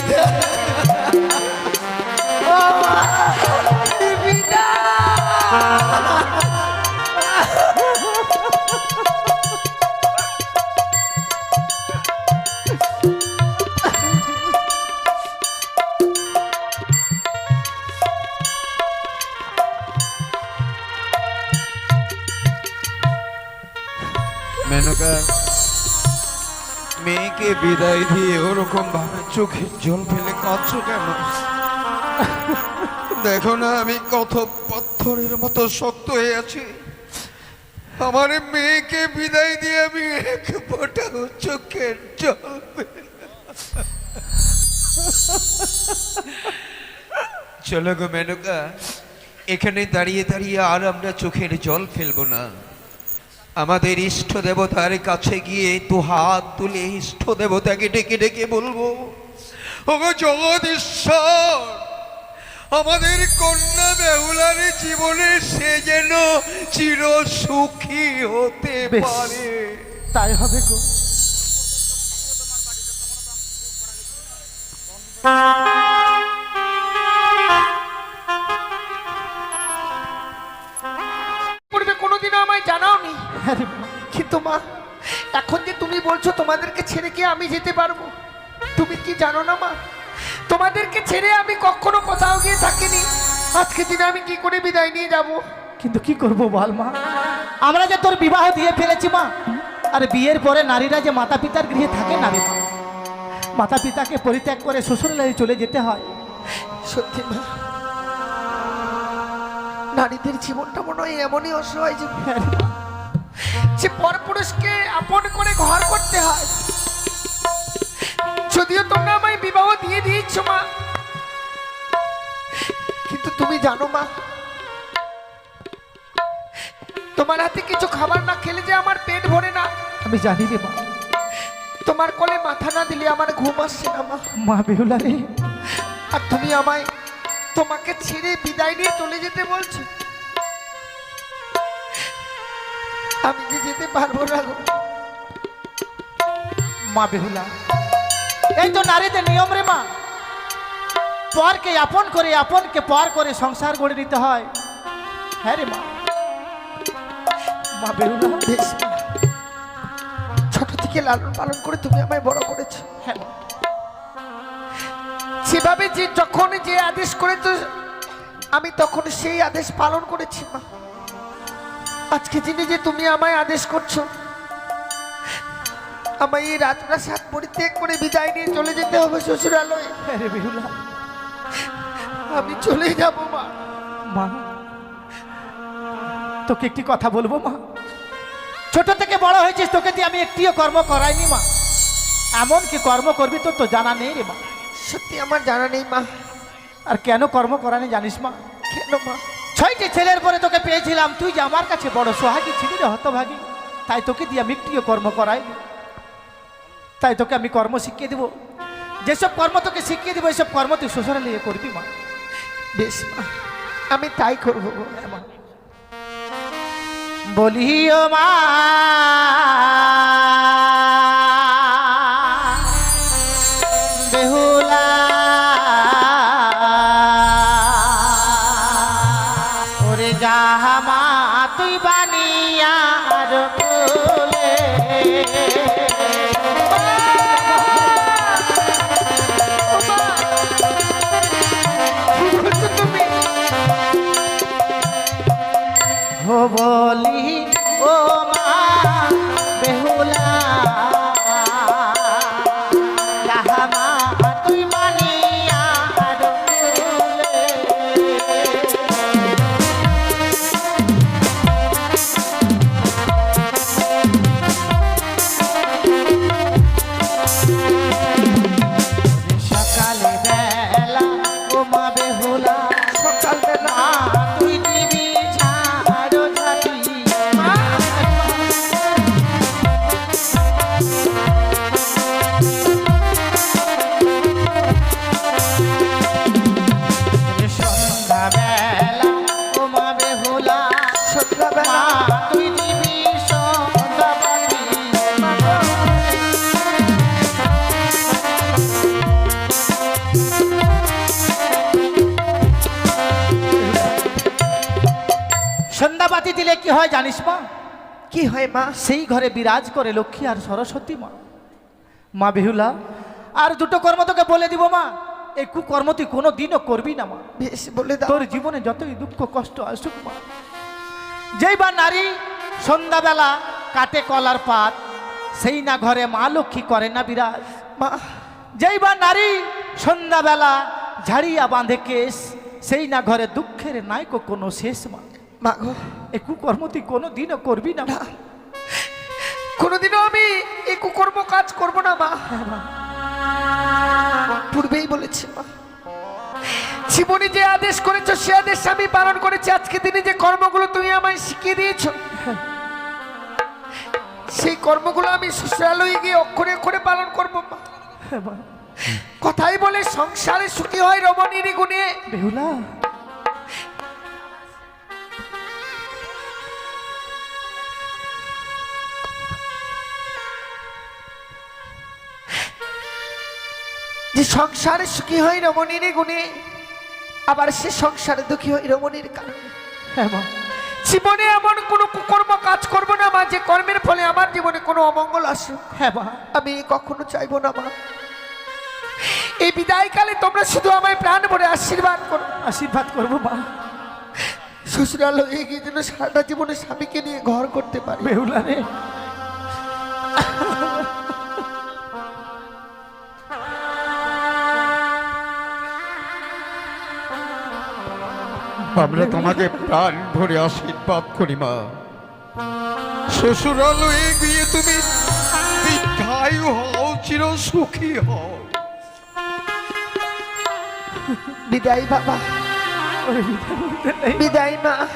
মেনকা বিদায় দিয়ে ওরকম ভাবে চোখে জল ফেলে কাঁদছো কেন? দেখো না, আমি কত পাথরের মতো শক্ত হয়ে আছি। আমার মেয়েকে বিদায় দিয়ে আমি এক ফোঁটাও চোখের জল চলো গো মেনকা, এখানে দাঁড়িয়ে দাঁড়িয়ে আর আমরা চোখের জল ফেলব না। আমাদের ইষ্ট দেবতার কাছে গিয়ে দু হাত তুলে ইষ্ট দেবতাকে ডেকে ডেকে বলব ওগো জগদীশ্বর আমাদের কন্যা বেহুলার জীবনে সে যেন চির সুখী হতে পারে। তাই হবে গো। পূর্বে কোনোদিনও আমায় জানাওনি। আরে কিন্তু মা এখন যে তুমি বলছো তোমাদেরকে ছেড়ে কি আমি যেতে পারব? তুমি কি জানো না মা? তোমাদেরকে ছেড়ে আমি কখনো কোথাও গিয়ে থাকিনি। আজকে দিনে আমি কি করে বিদায় নিয়ে যাব? কিন্তু কি করব বল মা? আমরা যে তোর বিবাহ দিয়ে ফেলেছি মা আর বিয়ের পরে নারীরা যে মাতা পিতার গৃহে থাকে না রে মা মাতা পিতাকে পরিত্যাগ করে শ্বশুরালয়ে চলে যেতে হয়। সত্যি মা নারীদের জীবনটা মনে হয় এমনই অসহায় যে। যে পরপুরুষকে আপন করে ঘর করতে হয়। যদিও তোমরা আমায় বিবাহ দিয়ে দিয়েছ মা। কিন্তু তুমি জানো মা তোমার হাতে কিছু খাবার না খেলে যে আমার পেট ভরে না। আমি জানি রে মা তোমার কোলে মাথা না দিলে আমার ঘুম আসছে না মা। মা বেহুলা রে আর তুমি আমায় তোমাকে ছেড়ে বিদায় নিয়ে চলে যেতে বলছো। আমি যে যেতে পারব না মা বেহুলা, এই তো নারীদের নিয়ম রে মা। পরকে আপন করে আপনকে পর করে সংসার গড়ে নিতে হয়। হ্যাঁ রে মা। মা বেহুলা। ছোট থেকে লালন পালন করে তুমি আমায় বড় করেছ। হ্যাঁ। সেভাবে যে যখন যে আদেশ করেছ আমি তখন সেই আদেশ পালন করেছি মা। আজকে দিনে যে তুমি আমায় আদেশ করছ আমায় এই রাজপ্রাসাদ পরিত্যাগ করে বিদায় নিয়ে চলে যেতে হবে শ্বশুরালয়ে। আমি চলে যাব মা। মা তোকে একটি কথা বলব মা। ছোট থেকে বড় হয়েছিস তোকে দিয়ে আমি একটিও কর্ম করাইনি মা। এমন কি কর্ম করবি তোর তো জানা নেই রে মা। সত্যি আমার জানা নেই মা। আর কেন কর্ম করানি জানিস মা? কেন মা? ছয়টি ছেলের পরে তোকে পেয়েছিলাম। তুই যে আমার কাছে বড় সোহাগী ছিলি রে হতভাগী তাই তোকে দিয়ে আমি একটিও কর্ম করাই তাই তোকে আমি কর্ম শিখিয়ে দেবো। যেসব কর্ম তোকে শিখিয়ে দেবো এইসব কর্ম তুই নিয়ে করবি মা। বেশ মা। আমি তাই করব মা। বলিও মা ও বলি ও মা বেহুলা। দিলে কি হয় জানিস মা? কি হয় মা? সেই ঘরে বিরাজ করে লক্ষ্মী আর সরস্বতী মা। মা বিহুলা আর দুটো কর্ম তোকে বলে দিব মা। এই কুকর্ম তুই কোনো দিনও করবি না মা। বেশ বলে তোর জীবনে যতই দুঃখ কষ্ট আসুক মা। যেই বা নারী সন্ধ্যাবেলা কাটে কলার পাত সেই না ঘরে মা লক্ষ্মী করে না বিরাজ। মা। যেই বা নারী সন্ধ্যাবেলা ঝাড়িয়া বাঁধে কেস সেই না ঘরে দুঃখের নাইকো কোনো শেষ মা। মা এই কুকর্ম তুই কোনো দিনও করবি না। কোনোদিনও আমি এই কুকর্ম কাজ করব না মা। পূর্বেই বলেছি মা। জীবনে যে আদেশ করেছ সে আদেশ আমি পালন করেছি। আজকে দিনে যে কর্মগুলো তুমি আমায় শিখিয়ে দিয়েছ সেই কর্মগুলো আমি শ্বশুরালয়ে গিয়ে অক্ষরে অক্ষরে পালন করব হ্যাঁ মা। কথাই বলে সংসারে সুখী হয় রমণীর গুণে। বেহুলা যে সংসারে সুখী হয় রমণীর গুণে আবার সে সংসারে দুঃখী হয় রমণীর কারণে। হ্যাঁ জীবনে এমন কোনো কুকর্ম কাজ করব না মা যে কর্মের ফলে আমার জীবনে কোনো অমঙ্গল আসে। হ্যাঁ মা আমি কখনো চাইব না মা। এই বিদায়কালে তোমরা শুধু আমায় প্রাণ ভরে আশীর্বাদ করো। আশীর্বাদ করব মা। শ্বশুরালয় এগিয়ে যেন সারাটা জীবনে স্বামীকে নিয়ে ঘর করতে পারি। বেহুলা রে আমরা তোমাকে প্রাণ ভরে আশীর্বাদ করি মা। শ্বশুরালয়ে গিয়ে তুমি দীর্ঘায়ু হও চির সুখী হও। বিদায় বাবা। বিদায় বলতে নেই। মা।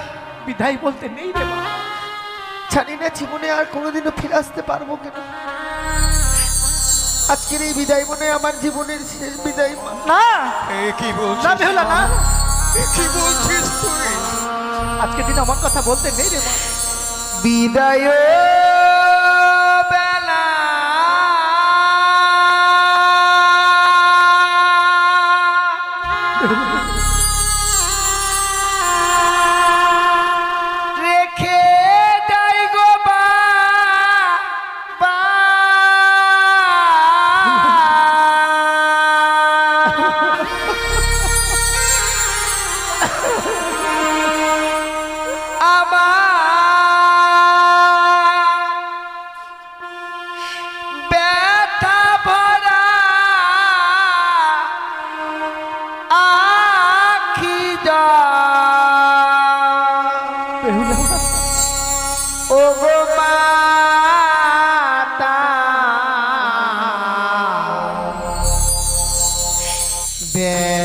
বিদায় বলতে নেই রে মা। জানি না জীবনে আর কোনোদিনও ফিরে আসতে পারব কিনা। আজকের এই বিদায় মনে হয় আমার জীবনের শেষ বিদায় মা। না। এ কি না বলছিস না। এ আজকে দিন আমার কথা বলতে নেই রে মা। বিদায়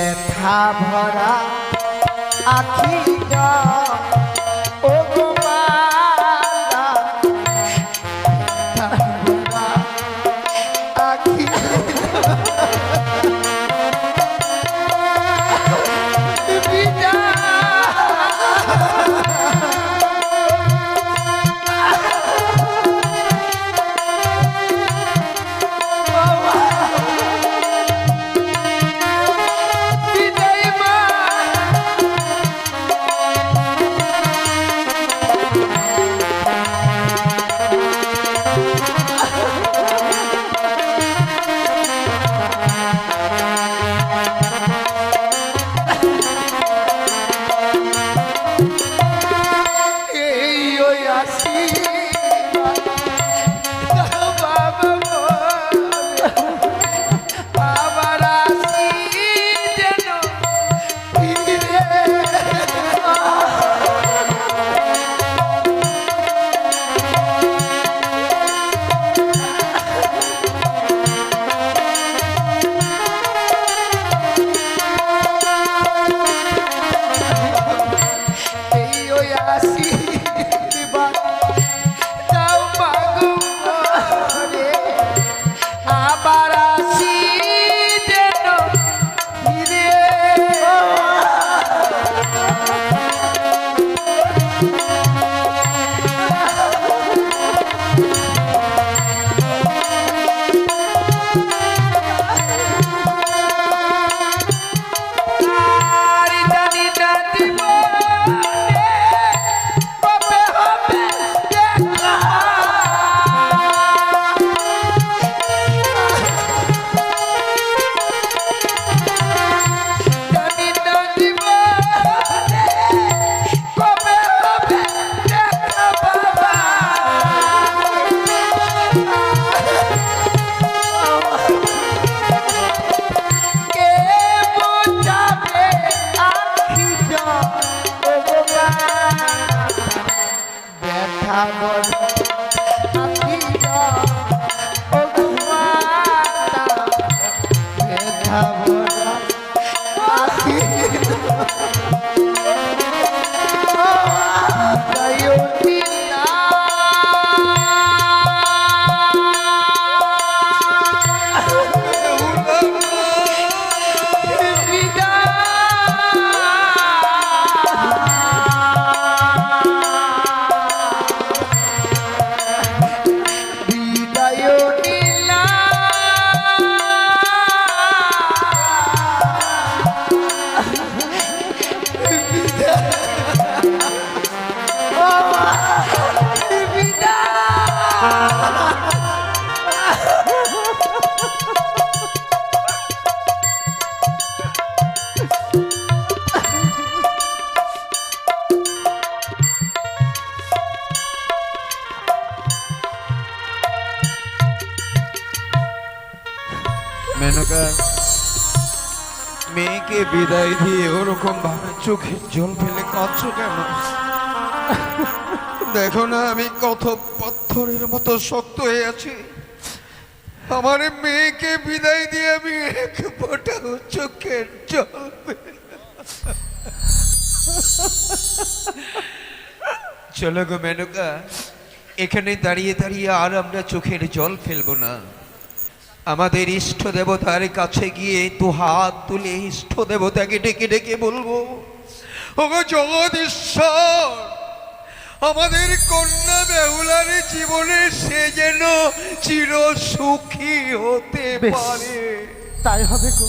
ব্যথা ভরা আখি মেয়েকে বিদায় দিয়ে ওরকম ভাবে চোখের জল ফেলে কাঁদছো কেন? দেখো না, আমি কত পাথরের মতো শক্ত হয়ে আছি। আমার মেয়েকে বিদায় দিয়ে আমি এক ফোঁটাও চোখের জল। চলো গো মেনকা, এখানে দাঁড়িয়ে দাঁড়িয়ে আর আমরা চোখের জল ফেলব না। আমাদের ইষ্ট দেবতার কাছে গিয়ে দু হাত তুলে ইষ্ট দেবতাকে ডেকে ডেকে বলব ওগো জগদীশ্বর আমাদের কন্যা বেহুলার জীবনে সে যেন চির সুখী হতে পারে। তাই হবে গো।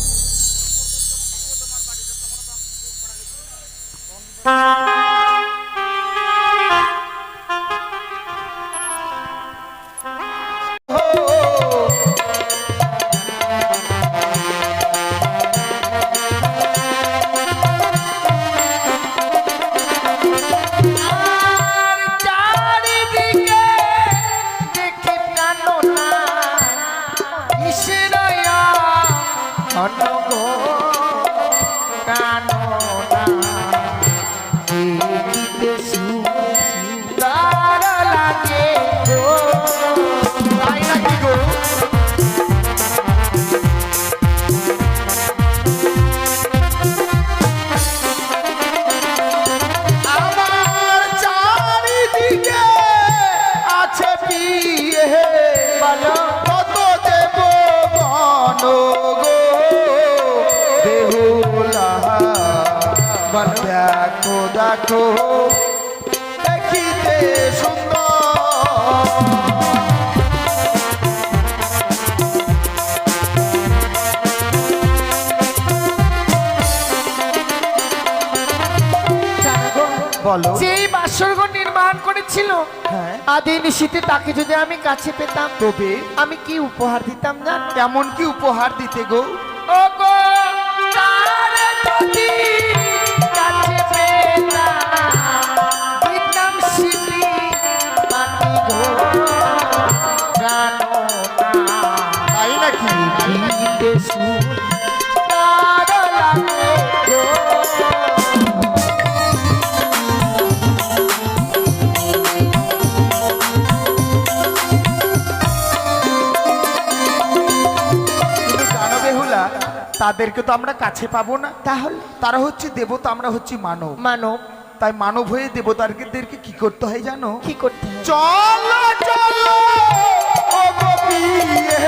আদি নিশীতে তাকে যদি আমি কাছে পেতাম তবে আমি কি উপহার দিতাম না কেমন কি উপহার দিতে গো? ও গো কাছে পেতাম দিতাম সিটি তাদেরকে তো আমরা কাছে পাবো না। তাহলে? তারা হচ্ছে দেবতা আমরা হচ্ছি মানব। মানব। তাই মানব হয়ে দেবতাদেরকে কি করতে হয় জানো? কি করতে হয়? চলো চলো ও গোপিয়ে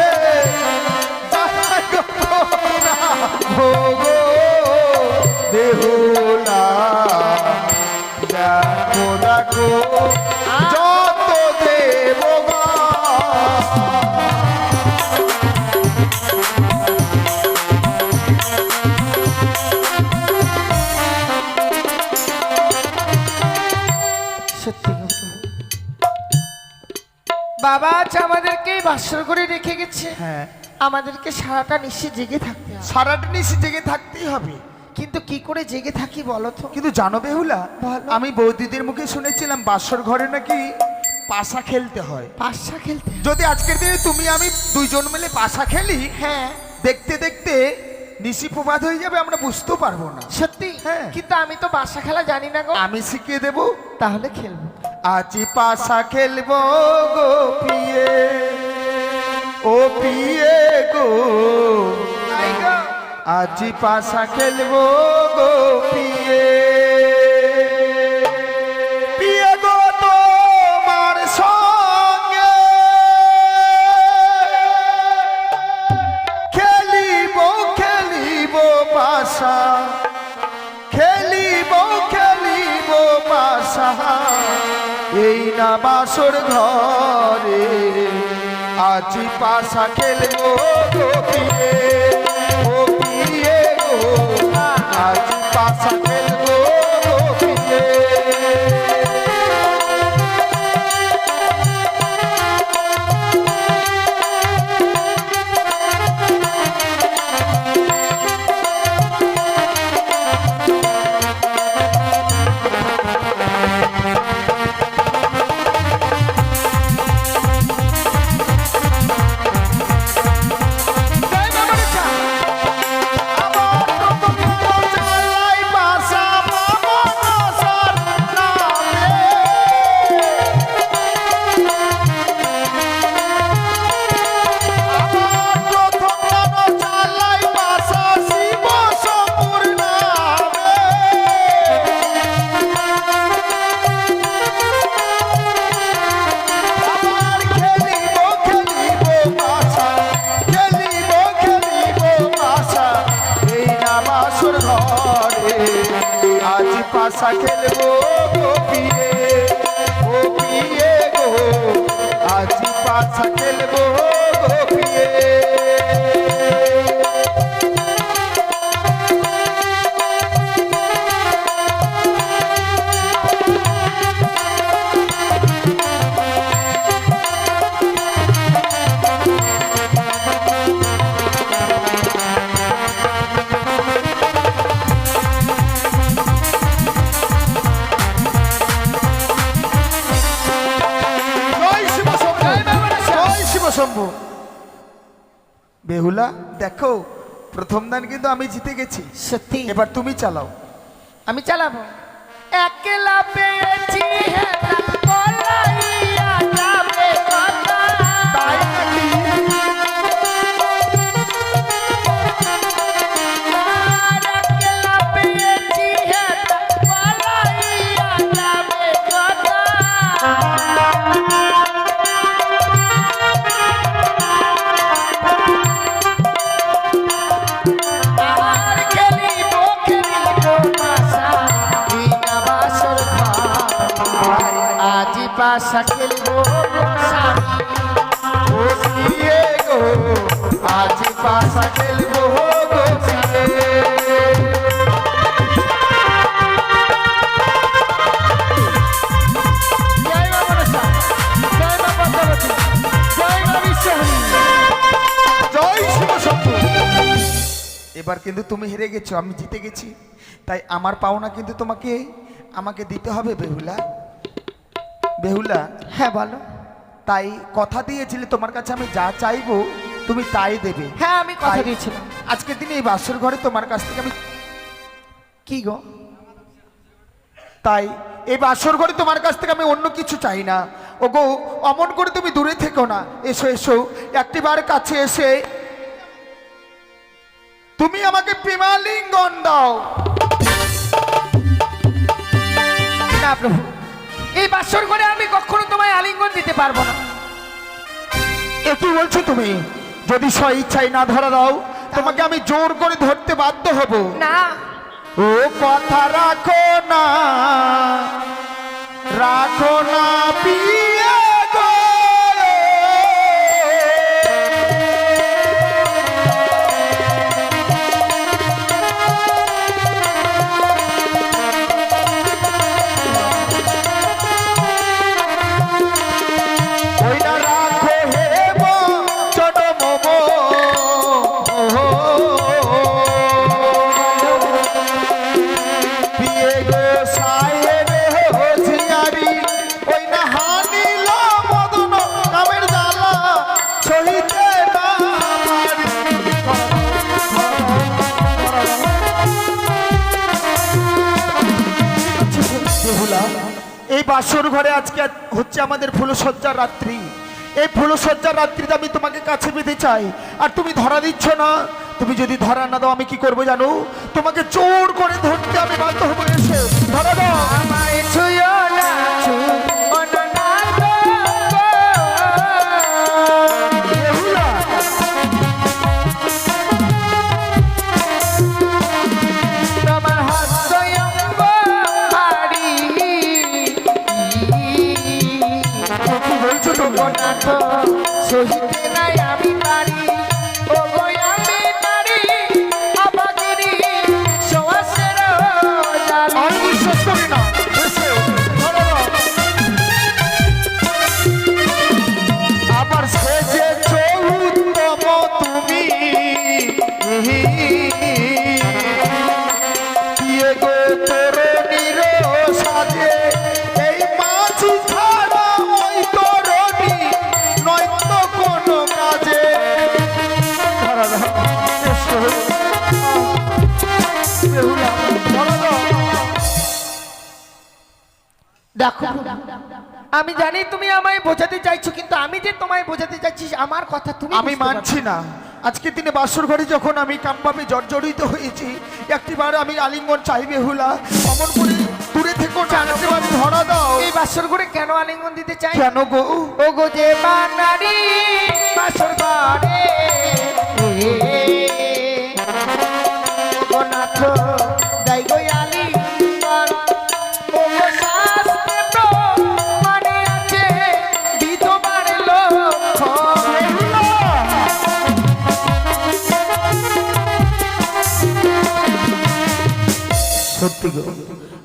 বাসর করে রেখে গেছে। হ্যাঁ। আমাদেরকে সারাটা নিশ্চয় জেগে থাকতে হবে। সারাটা নিশি জেগে থাকতেই হবে। কিন্তু কি করে জেগে থাকি বলো তো? কিন্তু জানো বেহুলা আমি বৌদিদের মুখে শুনেছিলাম বাসর ঘরে নাকি পাশা খেলতে হয়। পাশা খেলতে যদি আজকের দিনে তুমি আমি দুইজন মিলে পাশা খেলি হ্যাঁ। দেখতে দেখতে নিশি প্রবাদ হয়ে যাবে আমরা বুঝতেও পারব না। সত্যি? হ্যাঁ। কিন্তু আমি তো বাসা খেলা জানি না গো। আমি শিখিয়ে দেব। তাহলে খেলব। আজি পাশা খেলব গো পিয়ে। ও পিয়ে গো। আজি পাশা খেলব গো পিয়ে। খেলিব খেলিব পাশা। খেলিব খেলিব পাশা। এই না বাসর ঘরে। আজি পাশা খেলব গোপিয়ে ও গো আজি পাশা খেলব গো পাশা খেলব গোপিয়ে গোপিয়ে গো আজি পাশা খেলব গো দেখো প্রথম দান কিন্তু আমি জিতে গেছি। সত্যি? এবার তুমি চালাও। আমি চালাবো। একলা পেয়েছি হেনা খেলিব গো আজি পাশা খেলব গো এবার কিন্তু তুমি হেরে গেছো আমি জিতে গেছি। তাই আমার পাওনা কিন্তু তোমাকে আমাকে দিতে হবে বেহুলা। বেহুলা। হ্যাঁ বলো। তাই কথা দিয়েছিলে তোমার কাছে আমি যা চাইব তুমি তাই দেবে। হ্যাঁ আমি কথা তাই দিয়েছিলাম। আজকের দিনে এই বাসর ঘরে তোমার কাছ থেকে আমি কি গো? তাই এই বাসর ঘরে তোমার কাছ থেকে আমি অন্য কিছু চাই না। ও গো অমন করে তুমি দূরে থেকো না। এসো এসো একটিবার কাছে এসে তুমি আমাকে প্রেমালিঙ্গন দাও। না প্রভু। এই বাসর করে আমি কখনো তোমায় আলিঙ্গন দিতে পারব না। এ কি বলছো তুমি? যদি স্ব ইচ্ছায় না ধরা দাও তোমাকে আমি জোর করে ধরতে বাধ্য হব। না। ও কথা রাখো না রাখো না পিয়ে এই বাসর ঘরে আজকে হচ্ছে আমাদের ফুলসজ্জার রাত্রি। এই ফুলসজ্জার রাত্রিতে আমি তোমাকে কাছে পেতে চাই। আর তুমি ধরা দিচ্ছ না। তুমি যদি ধরা না দাও, আমি কি করব জানো? তোমাকে চোর করে ধরতে আমি বাধ্য হব ধরা দাও। সহিতে নাই আমি পারি। আমি বিশ্বাস করি না। দেখো। আমি জানি তুমি আমায় বোঝাতে চাইছো কিন্তু আমি যে তোমায় বোঝাতে চাইছি আমার কথা তুমি আমি মানছি না। আজকে দিনে বাসর ঘরে যখন আমি কামভাবে জর্জরিত হয়েছি একটিবার আমি আলিঙ্গন চাইবে হুলা অমন করে দূরে থেকে না একটিবার ধরা দাও। এই বাসর ঘরে কেন আলিঙ্গন দিতে চাই? কেন গো? ও গো যে বানারি বাসর ঘরে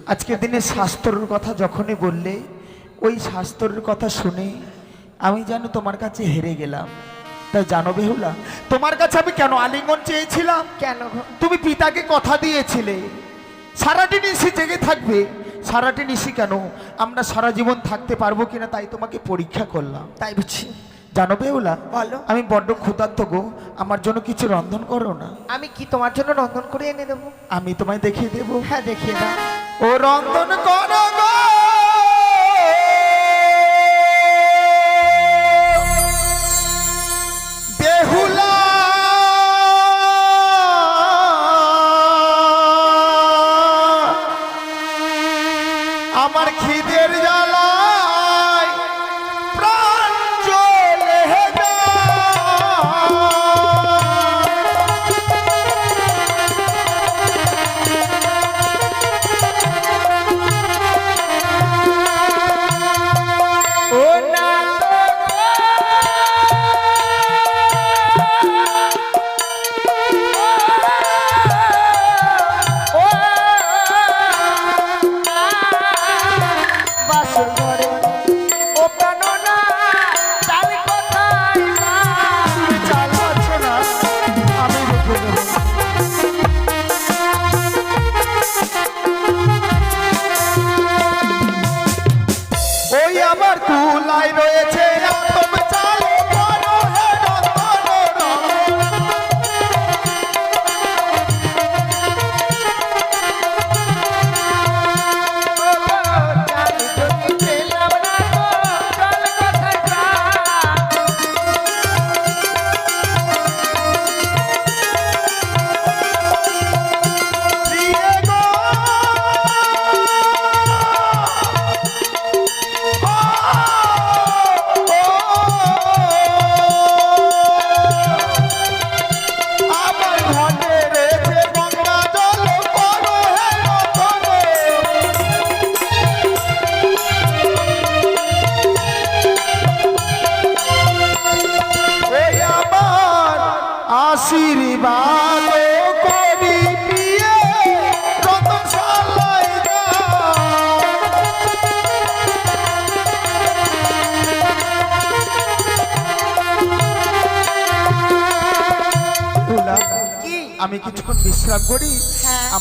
আজকের দিনে শাস্ত্রর কথা যখনই বললে ওই শাস্ত্রের কথা শুনে আমি যেন তোমার কাছে হেরে গেলাম। তাই জানো বেহুলা তোমার কাছে আমি কেন আলিঙ্গন চেয়েছিলাম? কেন তুমি পিতাকে কথা দিয়েছিলে। সারাটি নিশি জেগে থাকবে। সারাটি নিশি কেন? আমরা সারা জীবন থাকতে পারব কিনা তাই তোমাকে পরীক্ষা করলাম। তাই বুঝছি। জানো বেহুলা বলো। আমি বড্ড ক্ষুধার্ত গো আমার জন্য কিছু রন্ধন করো না। আমি কি তোমার জন্য রন্ধন করে এনে দেবো? আমি তোমায় দেখিয়ে দেবো। হ্যাঁ দেখিয়ে দাও। ও রন্ধন করো।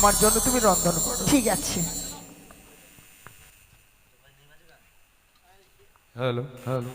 আমার জন্য তুমি রন্ধন করো। ঠিক আছে। Hello hello